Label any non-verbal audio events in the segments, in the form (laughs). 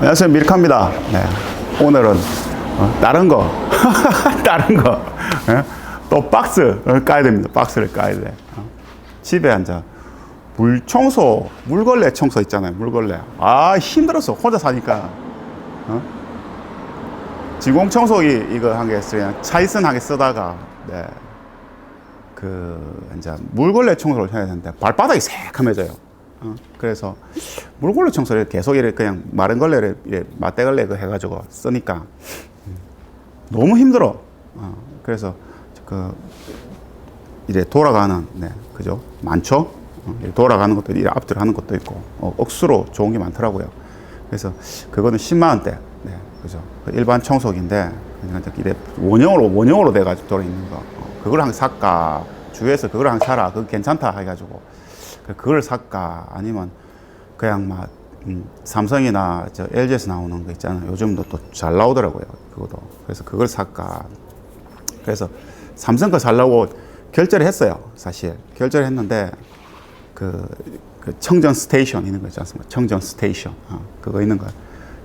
안녕하세요 밀카입니다. 네. 오늘은 어, 다른 거 (laughs) 다른 거 예? 또 박스 어, 까야 됩니다. 박스를 까야 돼. 어. 집에 앉아 물 청소 물걸레 청소 있잖아요. 물걸레 아 힘들었어 혼자 사니까 어? 지공 청소기 이거 한 개쓰 그냥 차이슨 하게 쓰다가 네. 그 이제 물걸레 청소를 해야 되는데 발바닥이 새카매져요. 어? 그래서 물걸레 청소를 계속 이렇게 그냥 마른 걸레를 이렇게 맞대걸레 그 해가지고 쓰니까 음, 너무 힘들어. 어, 그래서 그 이래 돌아가는 네 그죠 많죠. 어, 이래 돌아가는 것도 이래 앞뒤로 하는 것도 있고 어, 억수로 좋은 게 많더라고요. 그래서 그거는 10만 원대. 네 그죠. 그 일반 청소기인데 그냥 이래 원형으로 원형으로 돼가지고 돌아 있는 거. 어, 그걸 한 살까 주위에서 그걸 한 사라. 그거 괜찮다 해가지고 그- 그걸 살까 아니면 그냥 막 음, 삼성이나 저 LG에서 나오는 거 있잖아요. 요즘도 또 잘 나오더라고요. 그것도. 그래서 그걸 살까. 그래서 삼성 거 살라고 결제를 했어요. 사실 결제를 했는데 그, 그 청정 스테이션 있는 거 있지 않습니까? 청정 스테이션 어, 그거 있는 거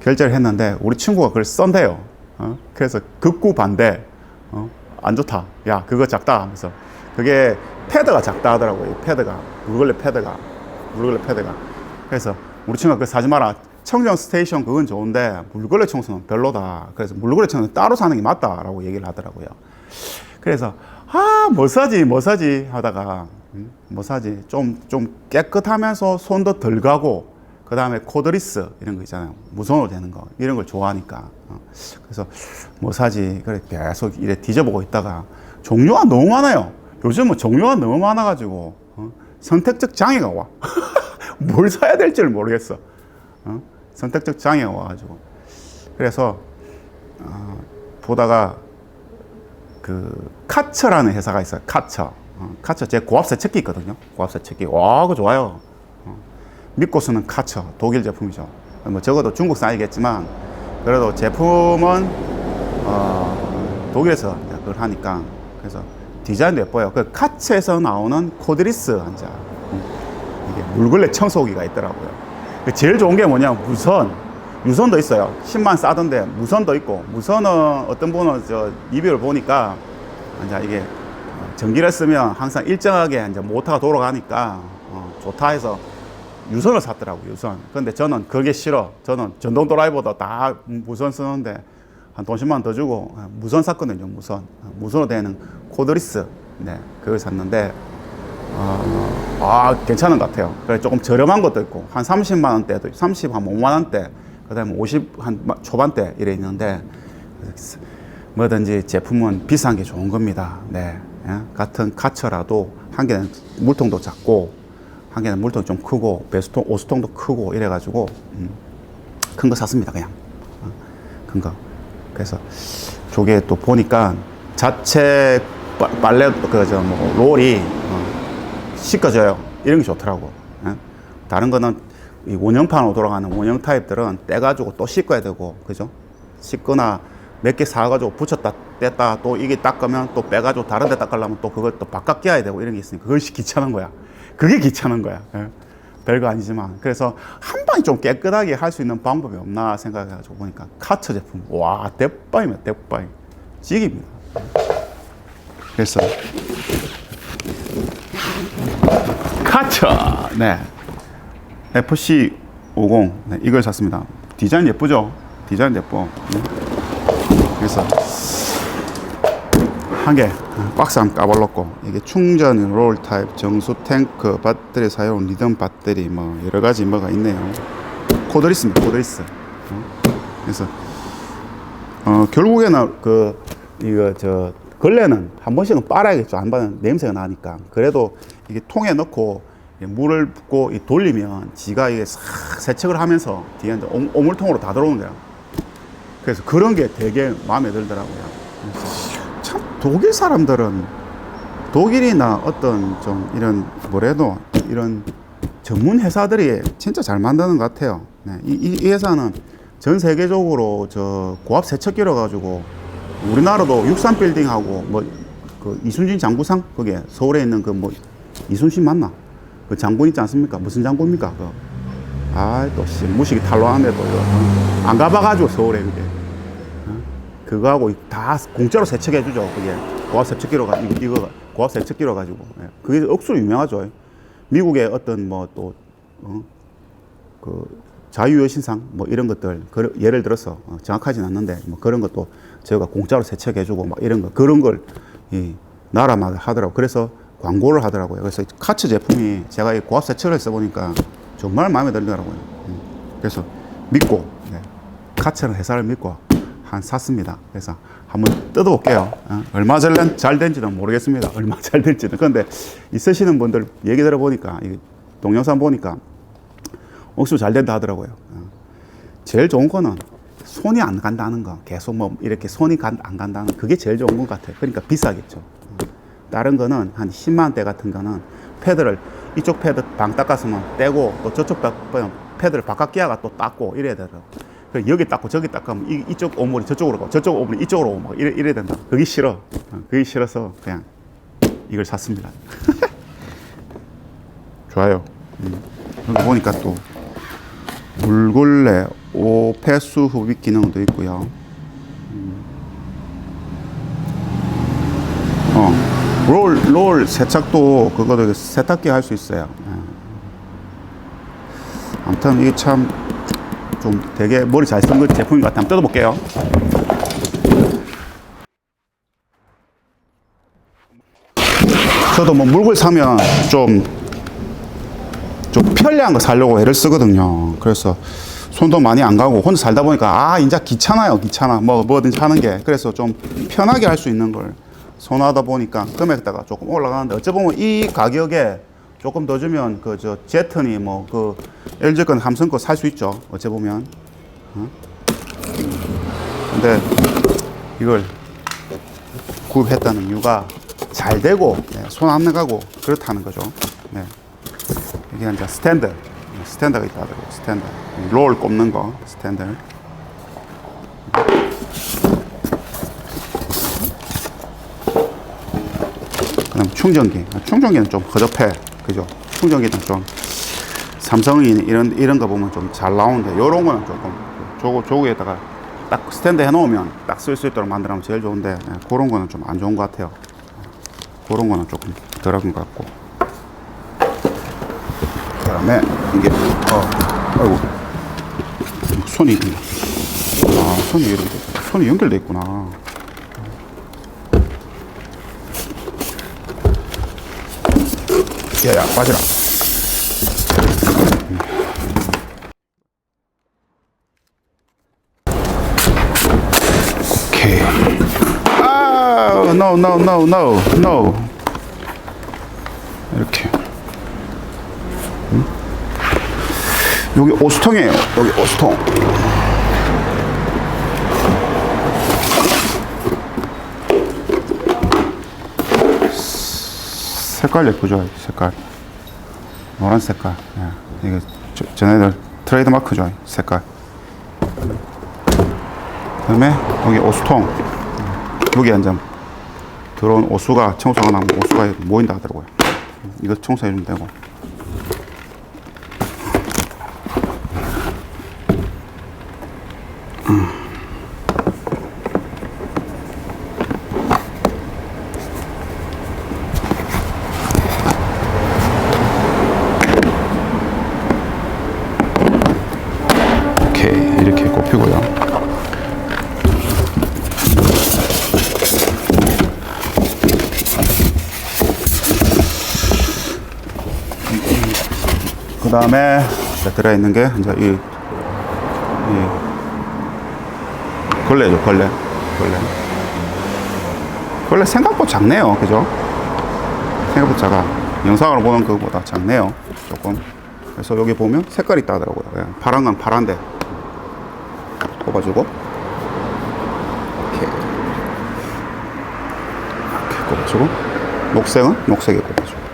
결제를 했는데 우리 친구가 그걸 썬대요. 어? 그래서 극구 반대. 어? 안 좋다. 야 그거 작다 하면서 그게 패드가 작다 하더라고요. 이 패드가 물걸레 패드가 물걸레 패드가 그래서 우리 친구가 그 사지 마라. 청정 스테이션 그건 좋은데 물걸레 청소는 별로다. 그래서 물걸레 청소는 따로 사는 게 맞다라고 얘기를 하더라고요. 그래서 아, 뭐 사지, 뭐 사지 하다가 음, 뭐 사지 좀 좀 깨끗하면서 손도 덜 가고 그 다음에 코드리스 이런 거 있잖아요. 무선으로 되는 거 이런 걸 좋아하니까 어, 그래서 뭐 사지 그래 계속 이래 뒤져보고 있다가 종류가 너무 많아요. 요즘은 종류가 너무 많아가지고 어, 선택적 장애가 와. (laughs) 뭘 사야 될지를 모르겠어. 어? 선택적 장애가 와가지고 그래서 어, 보다가 그 카처라는 회사가 있어요. 카처. 어, 카처 제 고압 세척기 있거든요. 고압 세척기. 와, 그거 좋아요. 어, 믿고 쓰는 카처 독일 제품이죠. 뭐 적어도 중국산이겠지만 그래도 제품은 어, 독일에서 그걸 하니까 그래서 디자인도 예뻐요. 그 카처에서 나오는 코드리스 한자 음, 이게 물걸레 청소기가 있더라고요. 그 제일 좋은 게 뭐냐 무선 유선도 있어요. 10만 싸던데 무선도 있고 무선은 어떤 분은 저 리뷰를 보니까 이제 이게 전기를 쓰면 항상 일정하게 이제 모터가 돌아가니까 어, 좋다 해서 유선을 샀더라고요. 유선. 근데 저는 그게 싫어. 저는 전동 드라이버도 다 무선 쓰는데 한 돈 10만 원 더 주고 어, 무선 샀거든요. 무선. 어, 무선으로 되는 코드리스. 네, 그걸 샀는데 어, 아, 괜찮은 것 같아요. 그래 조금 저렴한 것도 있고 한 30만 원대도 30, 한 5만 원대, 그 다음에 50 한 초반대 이래 있는데 뭐든지 제품은 비싼 게 좋은 겁니다. 네, 예? 같은 카처라도 한 개는 물통도 작고 한 개는 물통 좀 크고 배수통, 오수통도 크고 이래가지고 음, 큰거 샀습니다. 그냥 어, 큰 거. 그래서 저게 또 보니까 자체 빠- 빨래 그저 뭐 롤이 어, 씻겨져요. 이런 게 좋더라고. 예? 다른 거는 이 원형판으로 돌아가는 원형 타입들은 떼가지고 또 씻어야 되고, 그죠? 씻거나 몇 개 사가지고 붙였다 뗐다 또 이게 닦으면 또 빼가지고 다른 데 닦으려면 또 그걸 또 바깥 끼워야 되고 이런 게 있으니까 그것이 귀찮은 거야. 그게 귀찮은 거야. 예? 별거 아니지만. 그래서 한 방에 좀 깨끗하게 할 수 있는 방법이 없나 생각해가지고 보니까 카처 제품. 와, 대빵이면 대빵. 찍입니다. 그래서 카처 네 FC 50 네, 이걸 샀습니다 디자인 예쁘죠 디자인 예뻐 네. 그래서 한개 박스 한 까발랐고 이게 충전 롤 타입 정수 탱크 배터리 사용 리듬 배터리 뭐 여러 가지 뭐가 있네요 코드리스입니다 코드리스 어? 그래서 어, 결국에는 그 이거 저 걸레는 한 번씩은 빨아야겠죠. 안 빨면 냄새가 나니까. 그래도 이게 통에 넣고 이 물을 붓고 이 돌리면 지가 이게 싹 세척을 하면서 뒤에 이제 오- 오물통으로 다 들어오는 거야. 그래서 그런 게 되게 마음에 들더라고요. 독일 사람들은 독일이나 어떤 좀 이런 뭐래도 이런 전문 회사들이 진짜 잘 만드는 것 같아요. 네, 이, 이- 이 회사는 전 세계적으로 저 고압 세척기로 가지고 우리나라도 육산 빌딩하고 뭐 그 이순신 장구상 그게 서울에 있는 그 뭐 이순신 맞나? 그 장군 있지 않습니까? 무슨 장군입니까? 그 아또 씨 무식이 탄로하네 또 이거 어? 안 가봐가지고 서울에 그게 어? 그거하고 다 공짜로 세척해 주죠 그게 고압 세척기로 가 이거, 이거 고압 세척기로 가지고 예. 그게 억수로 유명하죠 미국의 어떤 뭐또 어? 그 자유여신상 뭐 이런 것들 그 예를 들어서 어, 정확하진 않는데 뭐 그런 것도 저희가 공짜로 세척해 주고 막 이런 거 그런 걸 이 나라마다 하더라고 그래서 광고를 하더라고요 그래서 카츠 제품이 제가 이 고압 세척을 써보니까 정말 마음에 들더라고요 음. 그래서 믿고 네. 카츠는 회사를 믿고 한 샀습니다 그래서 한번 뜯어볼게요 어, 얼마 잘, 잘 된지는 모르겠습니다 (laughs) 얼마 잘 될지는 근데 있으시는 분들 얘기 들어보니까 이 동영상 보니까 억수 잘 된다 하더라고요. 어. 제일 좋은 거는 손이 안 간다는 거. 계속 뭐 이렇게 손이 간, 안 간다는 그게 제일 좋은 것 같아요. 그러니까 비싸겠죠. 어. 다른 거는 한 10만 대 같은 거는 패드를 이쪽 패드 방 닦았으면 떼고 또 저쪽 패드를 바깥 끼야가 또 닦고 이래야 되더라고. 그래서 여기 닦고 저기 닦으면 이, 이쪽 오물이 저쪽으로 가고 저쪽 오물이 이쪽으로 오고 막 이래, 이래야 된다. 그게 싫어. 어, 그게 싫어서 그냥 이걸 샀습니다. (laughs) 좋아요. 음. 보니까 또 물걸레 오폐수 흡입 기능도 있고요. 음. 어, 롤, 롤 세척도 그거도 세탁기 할 수 있어요. 예. 아무튼 이게 참 좀 되게 머리 잘 쓴 그 제품인 것 같아요. 한번 뜯어볼게요. 저도 뭐 물걸 사면 좀 좀 편리한 거 사려고 애를 쓰거든요. 그래서 손도 많이 안 가고 혼자 살다 보니까 아 이제 귀찮아요 귀찮아 뭐 뭐든지 하는 게 그래서 좀 편하게 할 수 있는 걸 선호하다 보니까 금액대가 조금 올라가는데 어찌 보면 이 가격에 조금 더 주면 그 저 제트니 뭐그 LG 건 삼성 거 살 수 있죠. 어찌 보면. 어? 근데 이걸 구입했다는 이유가 잘 되고 네, 손안 나가고 그렇다는 거죠. 네. 이게 이제 스탠드 스탠드가 있다 하더라고요. 스탠드 롤 꼽는 거. 스탠드 그다음 충전기. 충전기는 좀 허접해 그죠 충전기는 좀 삼성이 이런 이런 거 보면 좀 잘 나오는데 요런 거는 조금 조거 조그에다가 딱 스탠드 해놓으면 딱 쓸 수 있도록 만들면 제일 좋은데 예, 그런 거는 좀 안 좋은 것 같아요 그런 거는 조금 덜한 것 같고 그다음에 이게 어 아이고 손이. 아 손이 이렇게 돼. 손이 연결돼 있구나. 야야 빠지라. 오케이. 아 no no no no no 이렇게. 여기 오수통이에요. 여기 오수통. 색깔 예쁘죠? 색깔. 노란 색깔. 예. 이게 저, 쟤네들 트레이드 마크죠? 색깔. 그 다음에 여기 오수통. 여기 앉아 들어온 오수가 청소가 나면 오수가 모인다 하더라고요. 이거 청소해주면 되고. 꼽히고요. 그 다음에 들어 있는 게 이제 이, 이 걸레죠 걸레. 걸레. 걸레 생각보다 작네요. 그죠? 생각보다 작아. 영상으로 보는 것보다 작네요. 조금. 그래서 여기 보면 색깔이 있다 하더라고요. 예, 파란 건 파란데 꼽아주고 이렇게 이렇게 꼽아주고. 녹색은? 녹색에 꼽아주고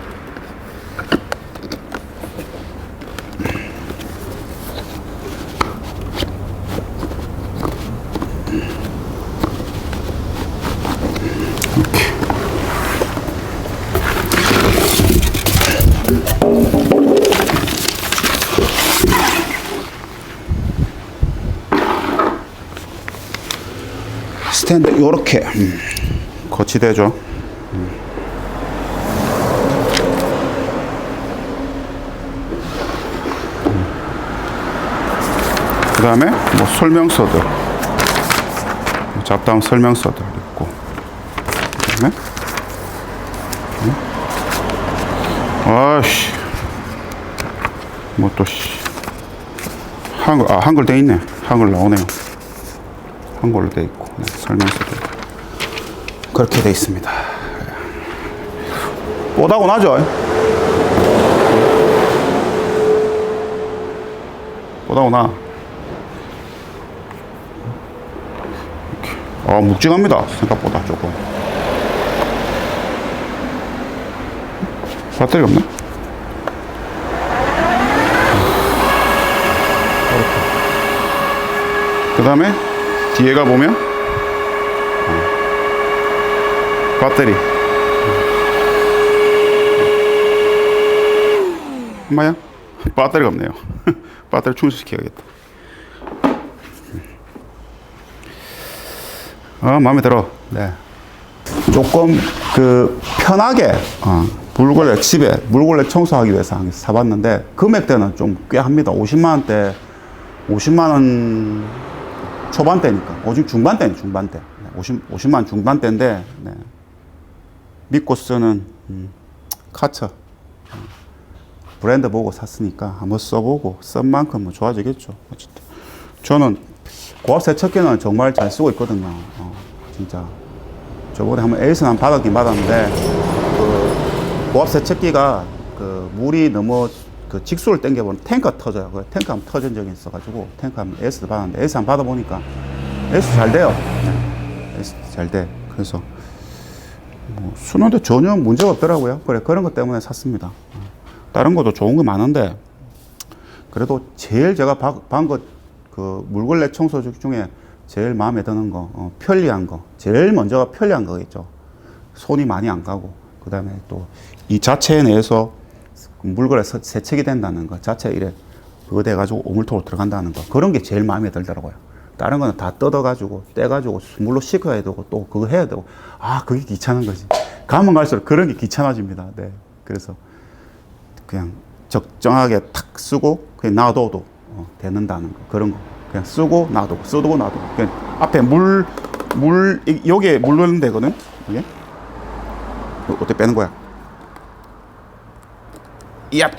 이렇게 텐데 요렇게. 음, 거치대죠. 그 다음에 뭐 설명서들. 잡다운 설명서들 있고. 그다음에 음. 아씨. 뭐또 한글 아 한글 돼 있네. 한글 나오네요. 한글로 돼 있고. 네, 설명서들 그렇게 돼 있습니다 뽀다고 나죠 뽀다고 나 아, 묵직합니다. 생각보다 조금. 배터리가 없네? 그 다음에 뒤에가 보면 어, 배터리. 엄마야? 배터리가 없네요. (laughs) 배터리 충전시켜야겠다. 어, 마음에 들어. 네. 조금 그 편하게 어, 물걸레 집에 물걸레 청소하기 위해서 사봤는데 금액대는 좀 꽤 합니다. 50만 원대, 50만 원 초반대니까, 오직 중반대. 네, 50, 50만 원 중반대인데 네. 믿고 쓰는 음, 카처 어, 브랜드 보고 샀으니까 한번 써보고 쓴 만큼 뭐 좋아지겠죠. 어쨌든 저는 고압 세척기는 정말 잘 쓰고 있거든요. 어, 진짜. 저번에 한번 에이스 한 받았긴 받았는데, 그 고압 세척기가 그 물이 너무 그 직수를 당겨보면 탱크가 터져요. 그 탱크 한번 터진 적이 있어가지고, 탱크 한번 에이스 받았는데, 에이스 한번 받아보니까, 에이스 잘 돼요. 네, 에이스 잘 돼. 그래서, 뭐, 쓰는데 전혀 문제가 없더라고요. 그래, 그런 것 때문에 샀습니다. 어, 다른 것도 좋은 거 많은데, 그래도 제일 제가 본 것, 그 물걸레 청소기 중에 제일 마음에 드는 거, 어, 편리한 거. 제일 먼저가 편리한 거겠죠. 손이 많이 안 가고. 그 다음에 또 이 자체 내에서 물걸레 서- 세척이 된다는 거. 자체 이래, 그거 돼가지고 오물토로 들어간다는 거. 그런 게 제일 마음에 들더라고요. 다른 거는 다 뜯어가지고, 떼가지고, 물로 씻어야 되고, 또 그거 해야 되고. 아, 그게 귀찮은 거지. 가면 갈수록 그런 게 귀찮아집니다. 네. 그래서 그냥 적정하게 탁 쓰고 그냥 놔둬도 어, 되는다는 거. 그런 거. 그냥 쓰고 놔두고 쓰고 놔두고. 그냥 앞에 물물 여기에 물 넣는 데거든? 이게? 어, 어떻게 빼는 거야? 이압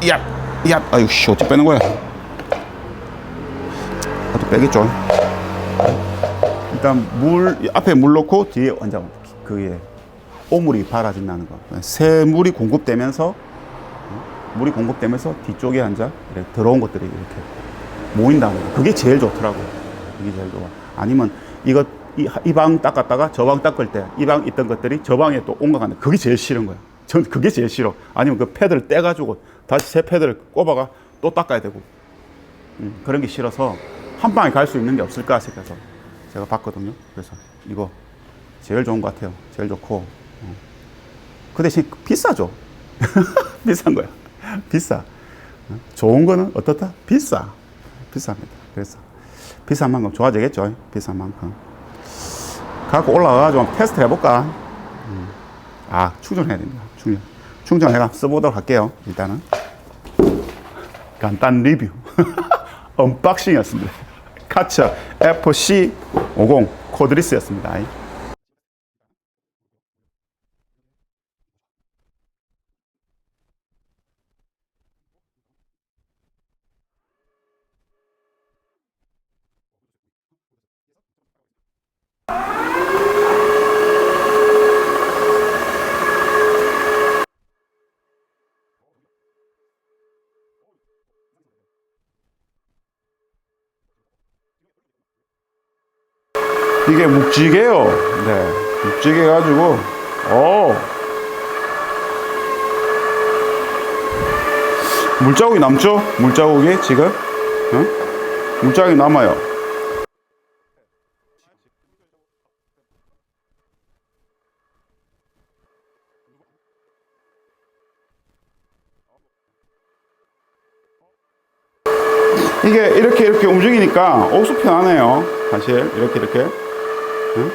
이압 이압 아유 씨 어떻게 빼는 거야 빼겠죠 일단 물 앞에 물 넣고 뒤에 완전 그게 오물이 발아진다는 거. 새 물이 공급되면서 어? 물이 공급되면서 뒤쪽에 앉아 이렇게 들어온 것들이 이렇게 모인다는 거. 그게 제일 좋더라고요. 그게 제일 좋아. 아니면 이거 이 방 닦았다가 저 방 닦을 때 이 방 있던 것들이 저 방에 또 옮겨가는 그게 제일 싫은 거야. 전 그게 제일 싫어. 아니면 그 패드를 떼가지고 다시 새 패드를 꼽아가 또 닦아야 되고 음, 그런 게 싫어서 한 방에 갈 수 있는 게 없을까 싶어서 제가 봤거든요. 그래서 이거 제일 좋은 것 같아요. 제일 좋고. 어. 그 대신 비싸죠. (laughs) 비싼 거야. 비싸. 어? 좋은 거는 어떻다? 비싸. 비쌉니다. 그래서 비싼 만큼 좋아지겠죠. 비싼 만큼. 갖고 한번 테스트 해볼까? 음. 아, 충전해야 됩니다. 충전. 충전해가 써보도록 할게요. 일단은. 간단 리뷰. (laughs) 언박싱이었습니다. 카처 FC50 코드리스였습니다. 이게 묵직해요. 네. 묵직해가지고, 어. 물자국이 남죠? 물자국이 지금? 어? 물자국이 남아요. 이게 이렇게 이렇게 움직이니까 옥수 편 하네요. 사실 이렇게 이렇게 응?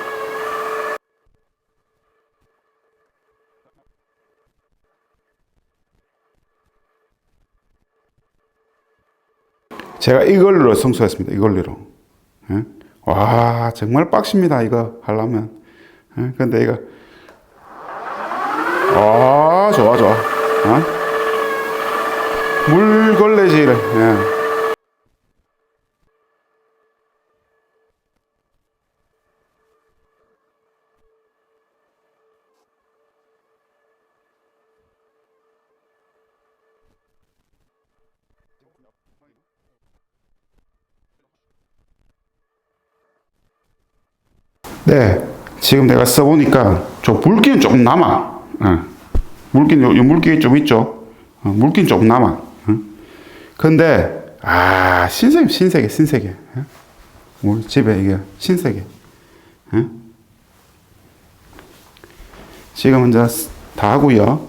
제가 이걸로 성수했습니다. 이걸로. 예? 와 정말 빡십니다. 이거 하려면. 예? 근데 이거 아 좋아 좋아. 어? 물걸레질을. 예. 네, 지금 내가 써보니까 저 물기는 조금 남아. 예. 물기는 요, 요 물기 좀 있죠. 어, 물기는 조금 남아. 응? 근데 아 신세계 신세계 신세계. 예? 우리 집에 이게 신세계. 예? 지금 이제 다 하고요.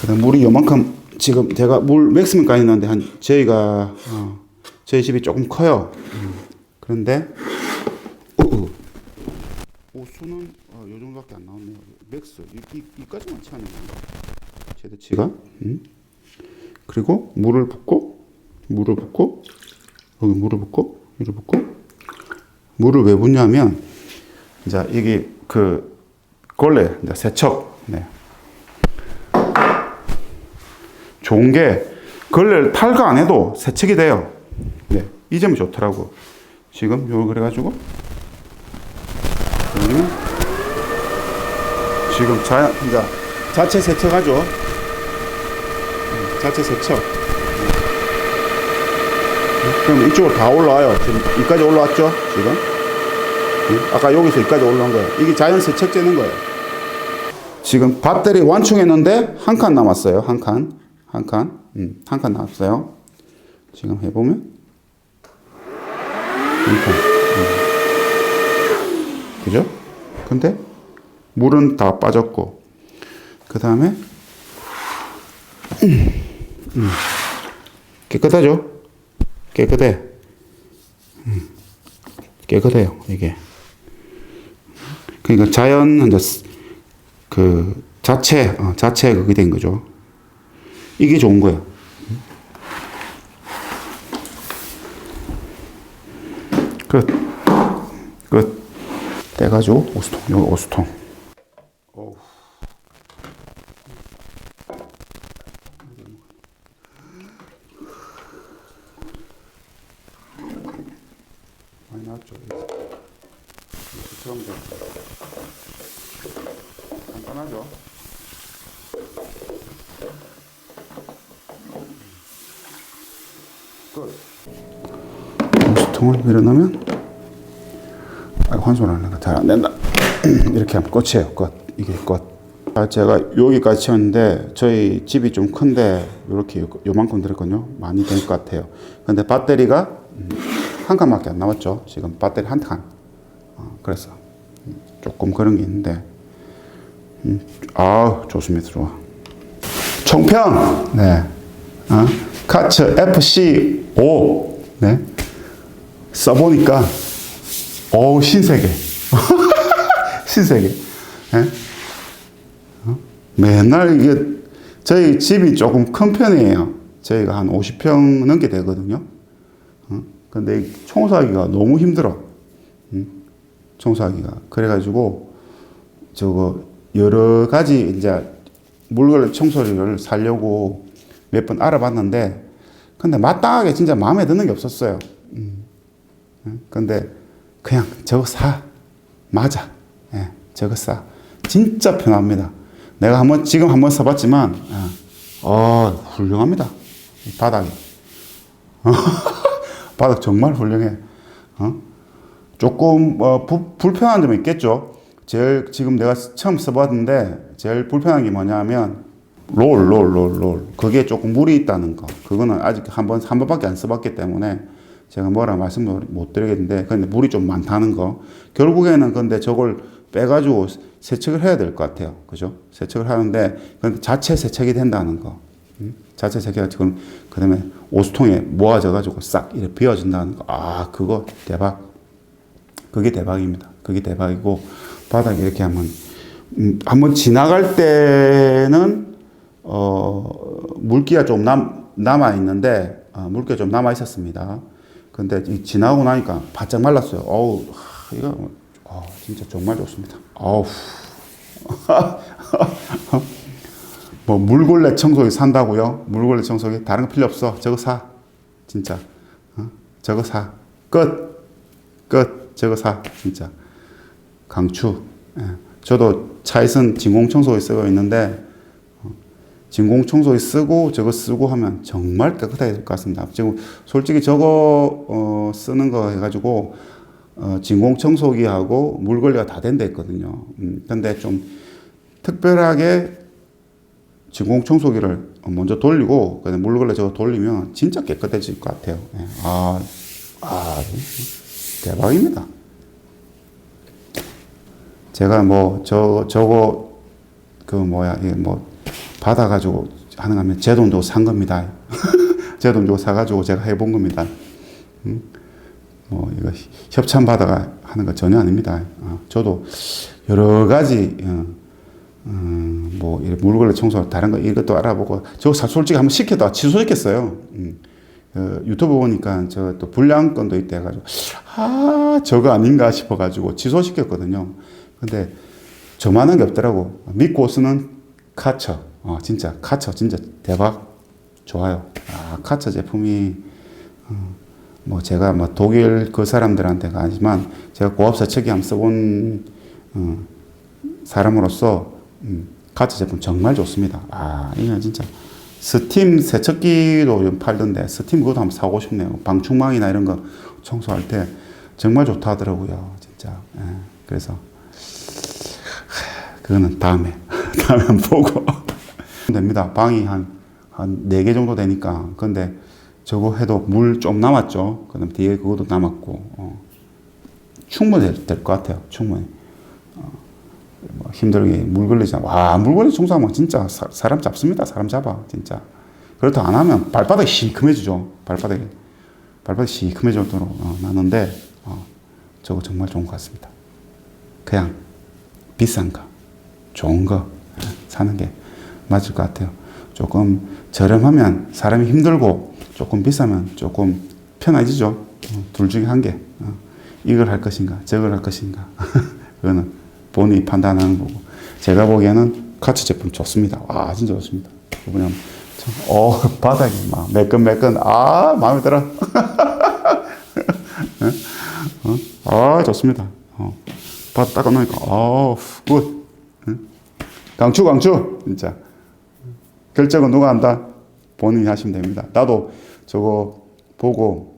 그 다음 물이 요만큼 지금 제가 물 맥스맨까지 있는데 한 저희가 어, 저희 집이 조금 커요. 음. 그런데 어, 어. 오수는 어, 요 정도밖에 안 나왔네요. 맥스 이, 이, 이 까지만 채우는 건가? 최대치가. 음. 그리고 물을 붓고 물을 붓고 여기 물을 붓고 물을 붓고 물을 왜 붓냐면 이제 이게 그 걸레 이제 세척. 네. 좋은 게 걸레를 탈거 안 해도 세척이 돼요. 네. 이 점이 좋더라고. 지금 요 그래가지고 그러면 지금 자, 이제 자체 세척하죠. 음, 자체 세척. 음. 그럼 이쪽으로 다 올라와요. 지금 여기까지 올라왔죠? 지금? 음, 아까 여기서 여기까지 올라온 거예요. 이게 자연 세척되는 거예요. 지금 배터리 완충했는데 한 칸 남았어요. 한 칸. 한 칸. 음, 한 칸 남았어요. 지금 해보면. 한 칸. 그죠? 근데 물은 다 빠졌고 그 다음에 음, 깨끗하죠? 깨끗해 음, 깨끗해요 이게 그러니까 자연 이제 스- 그 자체 어, 자체 그게 된 거죠 이게 좋은 거예요 끝 끝. 떼가지고 오수통, 여기 오수통. 어우. 많이 나왔죠. 이렇게 들어가면 돼. 간단하죠. 끝. 오수통을 밀어넣으면 아, 환손 하는 거잘안 된다. (clears throat) 이렇게 하면 끝이에요. 끝. 이게 끝. 아, 제가 여기까지 채웠는데 저희 집이 좀 큰데 이렇게 요- 요만큼 들었거든요. 많이 될것 같아요. 근데 배터리가 음, 한 칸밖에 안 남았죠. 지금 배터리 한 칸. 어, 그래서 음, 조금 그런 게 있는데 음, 아 좋습니다. 좋아. 총평. 네. 어? 카츠 FC5. 네. 써보니까 오 신세계 (laughs) 신세계 예? 어? 맨날 이게 저희 집이 조금 큰 편이에요 저희가 한 50평 넘게 되거든요 어? 근데 이 청소하기가 너무 힘들어 음? 청소하기가 그래가지고 저거 여러 가지 이제 물건 청소를 살려고 몇 번 알아봤는데 근데 마땅하게 진짜 마음에 드는 게 없었어요. 근데 그냥 저거 사. 맞아. 예, 저거 싸 진짜 편합니다. 내가 한번 지금 한번 써봤지만 예, 어 훌륭합니다. 이 바닥이. (laughs) 바닥 정말 훌륭해. 어? 조금 어, 부- 불편한 점이 있겠죠 제일 지금 내가 처음 써봤는데 제일 불편한 게 뭐냐면 롤, 롤, 롤, 롤. 그게 조금 물이 있다는 거. 그거는 아직 한 번, 한 번밖에 안 써봤기 때문에 제가 뭐라 말씀을 못 드리겠는데, 근데 물이 좀 많다는 거. 결국에는 근데 저걸 빼가지고 세척을 해야 될 것 같아요. 그죠? 세척을 하는데, 근데 자체 세척이 된다는 거. 음? 자체 세척이 지금, 그 다음에 오수통에 모아져가지고 싹 이렇게 비워진다는 거. 아, 그거 대박. 그게 대박입니다. 그게 대박이고 바닥에 이렇게 하면 음, 한번 지나갈 때는 어, 물기가 좀 남, 남아 있는데 어, 물기가 좀 남아 있었습니다. 근데 이 지나고 나니까 바짝 말랐어요. 어우 하, 이거 어, 진짜 정말 좋습니다. 어우 (laughs) 뭐 물걸레 청소기 산다고요? 물걸레 청소기 다른 거 필요 없어. 저거 사. 진짜. 어? 저거 사. 끝. 끝. 저거 사. 진짜. 강추. 예. 저도 차이슨 진공 청소기 쓰고 있는데 어, 진공 청소기 쓰고 저거 쓰고 하면 정말 깨끗하게 될 것 같습니다. 지금 솔직히 저거 어, 쓰는 거 해가지고 어, 진공 청소기하고 물걸레가 다 된다 했거든요. 음, 근데 좀 특별하게 진공 청소기를 먼저 돌리고 그다음에 물걸레 저거 돌리면 진짜 깨끗해질 것 같아요. 예. 아, 아 대박입니다. 제가 뭐 저 저거 그 뭐야 이게 뭐 받아가지고 거면 제 돈 주고 산 겁니다. (laughs) 제 돈 주고 사가지고 제가 해본 겁니다. 음? 뭐 이거 협찬 받아가 하는 거 전혀 아닙니다. 어, 저도 여러 가지 어, 음, 뭐, 물걸레 청소, 다른 거, 이것도 알아보고, 저 사- 솔직히 한번 시켰다가 취소시켰어요. 음. 어, 유튜브 보니까 저 또 불량건도 있다 해가지고, 아, 저거 아닌가 싶어 가지고 취소시켰거든요. 근데 저만한 게 없더라고. 믿고 쓰는 카처. 어, 진짜, 카처, 진짜 대박. 좋아요. 아, 카처 제품이, 어, 뭐 제가 뭐 독일 그 사람들한테가 아니지만, 제가 고압사 측에 한번 써본, 어, 사람으로서 음, 카트 제품 정말 좋습니다. 아, 이거 진짜 스팀 세척기도 좀 팔던데 스팀 그것도 한번 사고 싶네요. 방충망이나 이런 거 청소할 때 정말 좋다 하더라고요. 진짜. 예, 그래서 하, 그거는 다음에 (laughs) 다음에 한번 보고 (laughs) 됩니다. 방이 한한 네개 정도 되니까 근데 저거 해도 물 좀 남았죠. 그 다음 뒤에 그것도 남았고 어. 충분히 될 것 같아요. 충분히. 뭐 힘들게 물 걸리잖아. 와, 물 걸리 청소하면 진짜 사, 사람 잡습니다. 사람 잡아. 진짜. 그렇다 안 하면 발바닥이 시큼해지죠. 발바닥이. 발바닥이 시큼해질 정도로 어, 나는데, 어, 저거 정말 좋은 것 같습니다. 그냥 비싼 거, 좋은 거 예, 사는 게 맞을 것 같아요. 조금 저렴하면 사람이 힘들고 조금 비싸면 조금 편해지죠. 어, 둘 중에 한 개. 어, 이걸 할 것인가, 저걸 할 것인가. (laughs) 그거는 본인이 판단하는 거고. 제가 보기에는 카츠 제품 좋습니다. 와, 진짜 좋습니다. 그냥 참, 어, (laughs) 바닥이 막 매끈매끈. 아, 마음에 들어. (laughs) 어? 아, 좋습니다. 어. 바닥 닦아놓으니까, 어, 굿. 응? 강추, 강추. 진짜. 결정은 누가 한다? 본인이 하시면 됩니다. 나도 저거 보고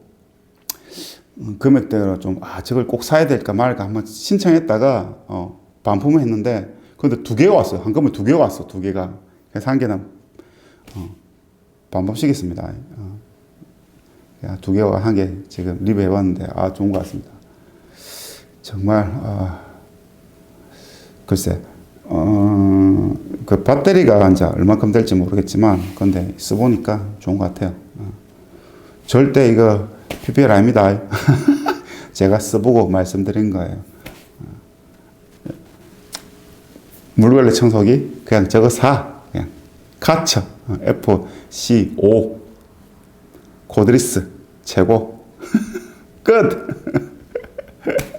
음, 금액대로 좀, 아, 저걸 꼭 사야 될까 말까 한번 신청했다가, 어, 반품을 했는데, 근데 두 개가 왔어요. 한꺼번에 두 개가 왔어, 두 개가. 그래서 한 개는, 어, 반품시켰습니다. 어. 야, 두 개와 한 개 지금 리뷰해봤는데, 아, 좋은 것 같습니다. 정말, 아, 글쎄, 어, 그 배터리가 이제 얼마큼 될지 모르겠지만, 근데 써보니까 좋은 것 같아요. 어. 절대 이거 PPL 아닙니다. (laughs) 제가 써보고 말씀드린 거예요. 어. 물걸레 청소기 그냥 저거 사 그냥 카처 어, FC5 고드리스 최고 (laughs) 끝 (laughs)